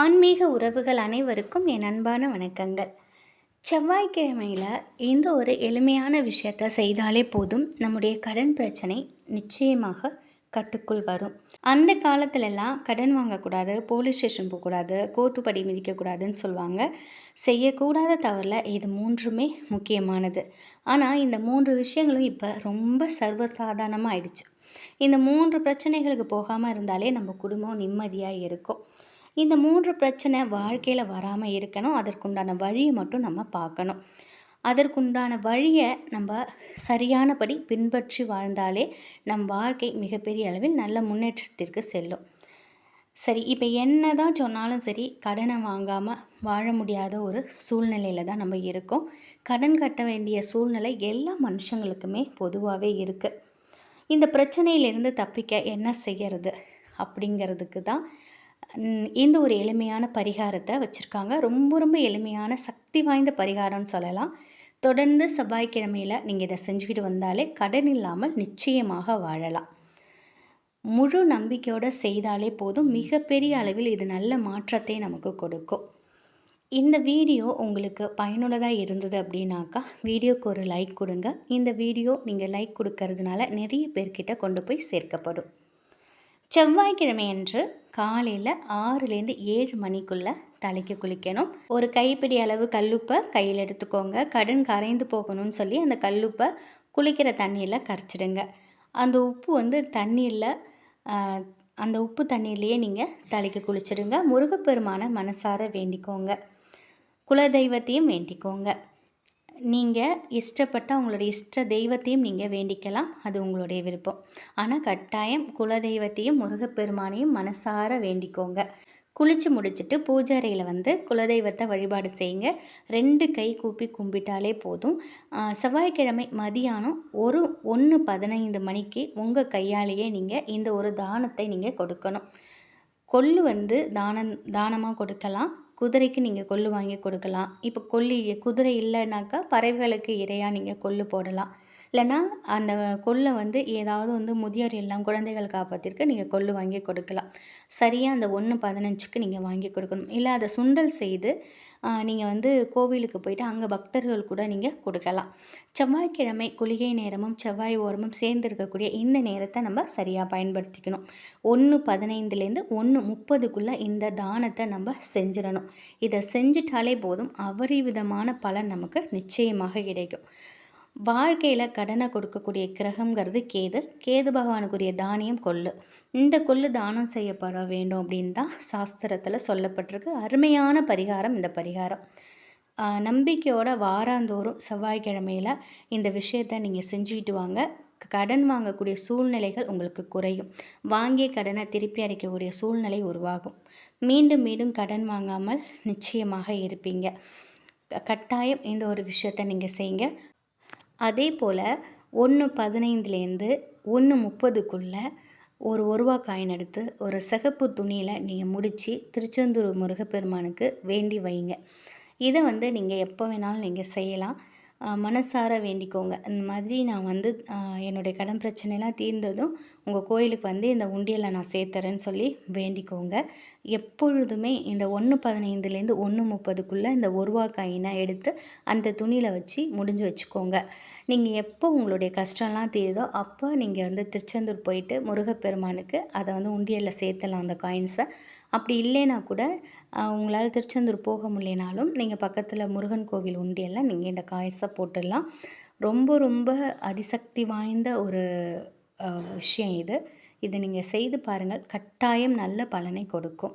ஆன்மீக உறவுகள் அனைவருக்கும் என் அன்பான வணக்கங்கள். செவ்வாய்க்கிழமையில் இந்த ஒரு எளிமையான விஷயத்தை செய்தாலே போதும் நம்முடைய கடன் பிரச்சனை நிச்சயமாக கட்டுக்குள் வரும். அந்த காலத்துலலாம் கடன் வாங்கக்கூடாது போலீஸ் ஸ்டேஷன் போகக்கூடாது கோர்ட்டு படி மிதிக்கக்கூடாதுன்னு சொல்லுவாங்க. செய்யக்கூடாத தவறில் இது மூன்றுமே முக்கியமானது. ஆனால் இந்த மூன்று விஷயங்களும் இப்போ ரொம்ப சர்வசாதாரணமாக ஆயிடுச்சு. இந்த மூன்று பிரச்சனைகளுக்கு போகாமல் இருந்தாலே நம்ம குடும்பம் நிம்மதியாக இருக்கும். இந்த மூன்று பிரச்சனை வாழ்க்கையில் வராமல் இருக்கணும். அதற்குண்டான வழியை மட்டும் நம்ம பார்க்கணும். அதற்குண்டான வழியை நம்ம சரியானபடி பின்பற்றி வாழ்ந்தாலே நம் வாழ்க்கை மிகப்பெரிய அளவில் நல்ல முன்னேற்றத்திற்கு செல்லும். சரி இப்போ என்ன தான் சொன்னாலும் சரி கடனை வாங்காமல் வாழ முடியாத ஒரு சூழ்நிலையில் தான் நம்ம இருக்கோம். கடன் கட்ட வேண்டிய சூழ்நிலை எல்லா மனுஷங்களுக்குமே பொதுவாகவே இருக்குது இந்த பிரச்சனையிலிருந்து தப்பிக்க என்ன செய்கிறது அப்படிங்கிறதுக்கு தான் இந்த ஒரு எளிமையான பரிகாரத்தை வச்சுருக்காங்க. ரொம்ப ரொம்ப எளிமையான சக்தி வாய்ந்த பரிகாரம்னு சொல்லலாம். தொடர்ந்து செவ்வாய்க்கிழமையில் நீங்கள் இதை செஞ்சுக்கிட்டு வந்தாலே கடன் இல்லாமல் நிச்சயமாக வாழலாம். முழு நம்பிக்கையோடு செய்தாலே போதும். மிகப்பெரிய அளவில் இது நல்ல மாற்றத்தை நமக்கு கொடுக்கும். இந்த வீடியோ உங்களுக்கு பயனுள்ளதாக இருந்தது அப்படின்னாக்கா வீடியோக்கு ஒரு லைக் கொடுங்க. இந்த வீடியோ நீங்கள் லைக் கொடுக்கறதுனால நிறைய பேர்கிட்ட கொண்டு போய் சேர்க்கப்படும். செவ்வாய்க்கிழமை அன்று காலையில் ஆறுலேருந்து ஏழு மணிக்குள்ளே தலைக்கு குளிக்கணும். ஒரு கைப்பிடி அளவு கல்லுப்பை கையில் எடுத்துக்கோங்க. கடன் கரைந்து போகணும்னு சொல்லி அந்த கல்லுப்பை குளிக்கிற தண்ணியில் கரைச்சிடுங்க. அந்த உப்பு வந்து தண்ணீரில் அந்த உப்பு தண்ணீர்லேயே நீங்கள் தலைக்கு குளிச்சிடுங்க. முருகப்பெருமான மனசார வேண்டிக்கோங்க. குலதெய்வத்தையும் வேண்டிக்கோங்க. நீங்கள் இஷ்டப்பட்ட உங்களுடைய இஷ்ட தெய்வத்தையும் நீங்கள் வேண்டிக்கலாம். அது உங்களுடைய விருப்பம். ஆனால் கட்டாயம் குலதெய்வத்தையும் முருகப்பெருமானையும் மனசார வேண்டிக்கோங்க. குளித்து முடிச்சுட்டு பூஜாரையில் வந்து குலதெய்வத்தை வழிபாடு செய்யுங்க. ரெண்டு கை கூப்பி கும்பிட்டாலே போதும். செவ்வாய்க்கிழமை மதியானம் ஒரு ஒன்று பதினைந்து மணிக்கு உங்கள் கையாலேயே நீங்கள் இந்த ஒரு தானத்தை நீங்கள் கொடுக்கணும். கொள்ளு வந்து தானம் தானமாக கொடுக்கலாம். குதிரைக்கு நீங்கள் கொள்ளு வாங்கி கொடுக்கலாம். இப்போ கொல்லி குதிரை இல்லைனாக்கா பறவைகளுக்கு இரையாக நீங்கள் கொள்ளு போடலாம். இல்லைன்னா அந்த கொல்லை வந்து ஏதாவது வந்து முதியோர் எல்லாம் குழந்தைகள் காப்பத்திற்கு நீங்கள் கொள்ளு வாங்கி கொடுக்கலாம். சரியாக அந்த ஒன்று பதினஞ்சுக்கு நீங்கள் வாங்கி கொடுக்கணும். இல்லை அதை சுண்டல் செய்து நீங்கள் வந்து கோவிலுக்கு போயிட்டு அங்கே பக்தர்கள் கூட நீங்கள் கொடுக்கலாம். செவ்வாய்க்கிழமை குளிகை நேரமும் செவ்வாய் ஓரமும் சேர்ந்து இருக்கக்கூடிய இந்த நேரத்தை நம்ம சரியாக பயன்படுத்திக்கணும். ஒன்று பதினைந்துலேருந்து ஒன்று முப்பதுக்குள்ளே இந்த தானத்தை நம்ம செஞ்சிடணும். இதை செஞ்சிட்டாலே போதும். அபரிவிதமான பலன் நமக்கு நிச்சயமாக கிடைக்கும். வாழ்க்கையில் கடனை கொடுக்கக்கூடிய கிரகங்கிறது கேது. கேது பகவானுக்குரிய தானியம் கொள்ளு. இந்த கொள்ளு தானம் செய்யப்பட வேண்டும் அப்படின்னு தான் சாஸ்திரத்தில் சொல்லப்பட்டிருக்கு. அருமையான பரிகாரம் இந்த பரிகாரம். நம்பிக்கையோட வாராந்தோறும் செவ்வாய்க்கிழமையில் இந்த விஷயத்தை நீங்கள் செஞ்சுக்கிட்டு வாங்க. கடன் வாங்கக்கூடிய சூழ்நிலைகள் உங்களுக்கு குறையும். வாங்கிய கடனை திருப்பி அடைக்கக்கூடிய சூழ்நிலை உருவாகும். மீண்டும் மீண்டும் கடன் வாங்காமல் நிச்சயமாக இருப்பீங்க. கட்டாயம் இந்த ஒரு விஷயத்தை நீங்கள் செய்யுங்க அதே போல் ஒன்று பதினைந்துலேருந்து ஒன்று முப்பதுக்குள்ளே ஒரு ஒருவா காயின் எடுத்து ஒரு சிகப்பு துணியில் நீங்கள் முடித்து திருச்செந்தூர் முருகப்பெருமானுக்கு வேண்டி வைங்க. இதை வந்து நீங்கள் எப்போ வேணாலும் நீங்கள் செய்யலாம். மனசார வேண்டிக்கோங்க. இந்த மாதிரி நான் வந்து என்னுடைய கடன் பிரச்சனைலாம் தீர்ந்ததும் உங்கள் கோயிலுக்கு வந்து இந்த உண்டியலை நான் சேர்த்துறேன்னு சொல்லி வேண்டிக்கோங்க. எப்பொழுதுமே இந்த ஒன்று பதினைந்துலேருந்து ஒன்று முப்பதுக்குள்ளே இந்த ஒருவா காயினை எடுத்து அந்த துணியில் வச்சு முடிஞ்சு வச்சுக்கோங்க. நீங்கள் எப்போ உங்களுடைய கஷ்டம்லாம் தீருதோ அப்போ நீங்கள் வந்து திருச்செந்தூர் போயிட்டு முருகப்பெருமானுக்கு அதை வந்து உண்டியலில் சேர்த்தலாம் அந்த காயின்ஸை. அப்படி இல்லைனா கூட உங்களால் திருச்செந்தூர் போக முடியனாலும் நீங்கள் பக்கத்தில் முருகன் கோவில் உண்டியெல்லாம் நீங்கள் இந்த காயின்ஸை போட்டுடலாம். ரொம்ப ரொம்ப அதிசக்தி வாய்ந்த ஒரு விஷயம் இது. இதை நீங்கள் செய்து பாருங்கள். கட்டாயம் நல்ல பலனை கொடுக்கும்.